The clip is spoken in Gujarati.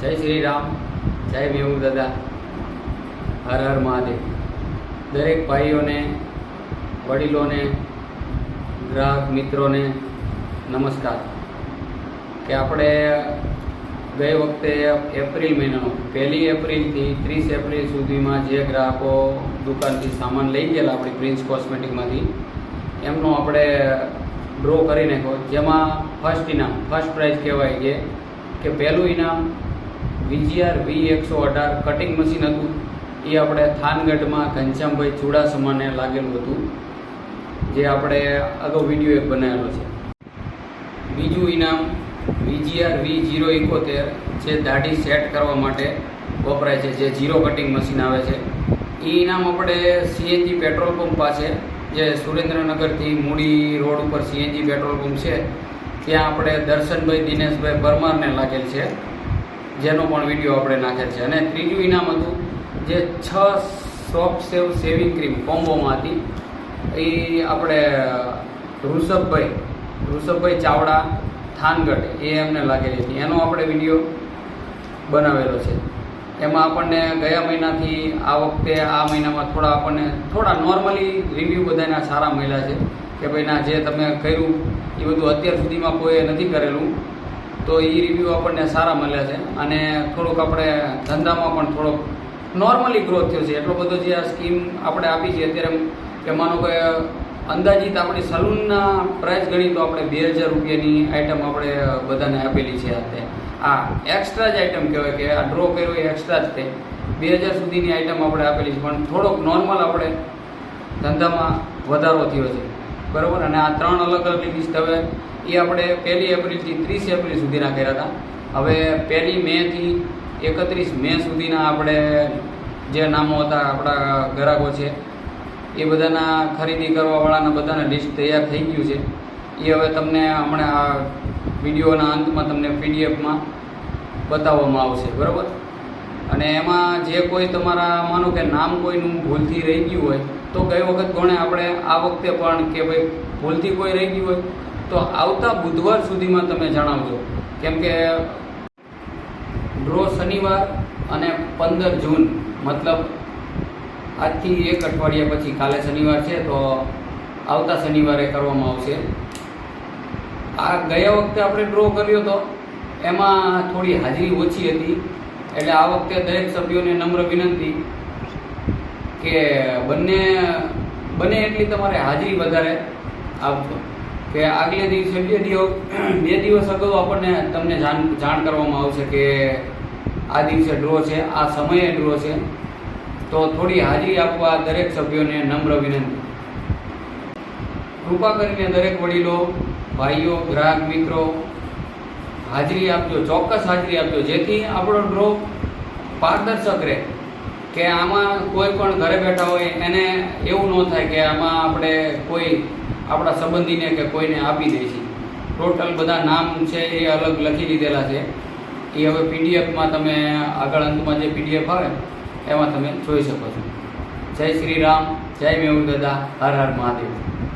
જય શ્રી રામ, જય ભીમ દાદા, હર હર મહાદેવ. દરેક ભાઈઓને, વડીલોને, ગ્રાહક મિત્રોને નમસ્કાર. કે આપણે ગઈ વખતે એપ્રિલ મહિનાનો, પહેલી એપ્રિલથી ત્રીસ એપ્રિલ સુધીમાં જે ગ્રાહકો દુકાનથી સામાન લઈ ગયેલા આપણી પ્રિન્સ કોસ્મેટિકમાંથી, એમનો આપણે ડ્રો કરી નાખ્યો. જેમાં ફર્સ્ટ ઇનામ ફર્સ્ટ પ્રાઇઝ કહેવાય છે કે પહેલું ઇનામ વીજીઆર વી એકસો અઢાર કટિંગ મશીન હતું. એ આપણે થાનગઢમાં ઘનશ્યામભાઈ ચુડાસમાને લાગેલું હતું, જે આપણે અગાઉ વીડિયો એક બનાવેલો છે. બીજું ઇનામ વીજીઆર વી જીરો એકોતેર, જે દાઢી સેટ કરવા માટે વપરાય છે, જે જીરો કટિંગ મશીન આવે છે. એ ઇનામ આપણે સીએનજી પેટ્રોલ પંપ પાસે, જે સુરેન્દ્રનગરથી મૂડી રોડ ઉપર સીએનજી પેટ્રોલ પંપ છે, ત્યાં આપણે દર્શનભાઈ, દિનેશભાઈ પરમારને લાગેલ છે. જેનો પણ વીડિયો આપણે નાખેલ છે. અને ત્રીજું ઇનામ હતું જે છ સોફ્ટ સેવ સેવિંગ ક્રીમ કોમ્બોમાં હતી. એ આપણે ઋષભભાઈ ઋષભભાઈ ચાવડા થાનગઢ, એ એમને લાગેલી હતી. એનો આપણે વીડિયો બનાવેલો છે. એમાં આપણને ગયા મહિનાથી આ વખતે, આ મહિનામાં થોડા આપણને થોડા નોર્મલી રિવ્યૂ બધાના સારા મળ્યા છે. કે ભાઈ ના, જે તમે કર્યું, એ બધું અત્યાર સુધીમાં કોઈએ નથી કરેલું. તો એ રિવ્યૂ આપણને સારા મળ્યા છે. અને થોડુંક આપણે ધંધામાં પણ થોડોક નોર્મલી ગ્રોથ થયો છે. એટલો બધો જે આ સ્કીમ આપણે આપી છે, અત્યારે કે માનો કે અંદાજિત આપણી સલૂનના પ્રાઇસ ગણી તો આપણે બે હજાર રૂપિયાની આઇટમ આપણે બધાને આપેલી છે અત્યારે આ એક્સ્ટ્રા જ આઇટમ કહેવાય કે આ ડ્રો કર્યો એ એક્સ્ટ્રા જ તે. બે હજાર સુધીની આઇટમ આપણે આપેલી છે. પણ થોડોક નોર્મલ આપણે ધંધામાં વધારો થયો છે. બરાબર? અને આ ત્રણ અલગ અલગ લિસ્ટ હવે એ આપણે પહેલી એપ્રિલથી ત્રીસ એપ્રિલ સુધીના કર્યા હતા. હવે પહેલી મેથી એકત્રીસ મે સુધીના આપણે જે નામો હતા, આપણા ગ્રાહકો છે, એ બધાના ખરીદી કરવાવાળાના બધાના લિસ્ટ તૈયાર થઈ ગયું છે. એ હવે તમને હમણાં આ વિડીયોના અંતમાં તમને પીડીએફમાં બતાવવામાં આવશે, બરાબર? અને એમાં જે કોઈ તમારા માનો કે નામ કોઈનું ભૂલથી રહી ગયું હોય તો ગઈ વખત કોણે આપણે આ વખતે પણ કે ભાઈ ભૂલથી કોઈ રહી ગયું હોય, તો આવતા બુધવાર સુધીમાં તમે જણાવજો. કેમ કે ડ્રો શનિવાર અને પંદર જૂન, મતલબ આજથી એક અઠવાડિયા પછી, કાલે શનિવાર છે, તો આવતા શનિવારે કરવામાં આવશે. આ ગયા વખતે આપણે ડ્રો કર્યો હતો એમાં થોડી હાજરી ઓછી હતી, એટલે આ વખતે દરેક સભ્યોને નમ્ર વિનંતી કે બંને, બને એટલી તમારે હાજરી વધારે આપજો કે આગલે દિવસે બે દિવસ બે દિવસ અગાઉ આપણને તમને જાણ જાણ કરવામાં આવશે કે આ દિવસે ડ્રો છે, આ સમયે ડ્રો છે. તો થોડી હાજરી આપવા દરેક સભ્યોને નમ્ર વિનંતી. કૃપા કરીને દરેક વડીલો, ભાઈઓ, ગ્રાહક, મિત્રો, હાજરી આપજો, ચોક્કસ હાજરી આપજો. જેથી આપણો ડ્રો પારદર્શક રહે. કે આમાં કોઈ પણ ઘરે બેઠા હોય એને એવું ન થાય કે આમાં આપણે કોઈ આપણા સંબંધીને કે કોઈને આપી દઈશું ટોટલ બધા નામ છે એ અલગ લખી દીધેલા છે. એ હવે પીડીએફમાં તમે આગળ અંતમાં જે પીડીએફ આવે, એમાં તમે જોઈ શકો છો. જય શ્રી રામ, જય મેહુલ દાદા, હર હર મહાદેવ.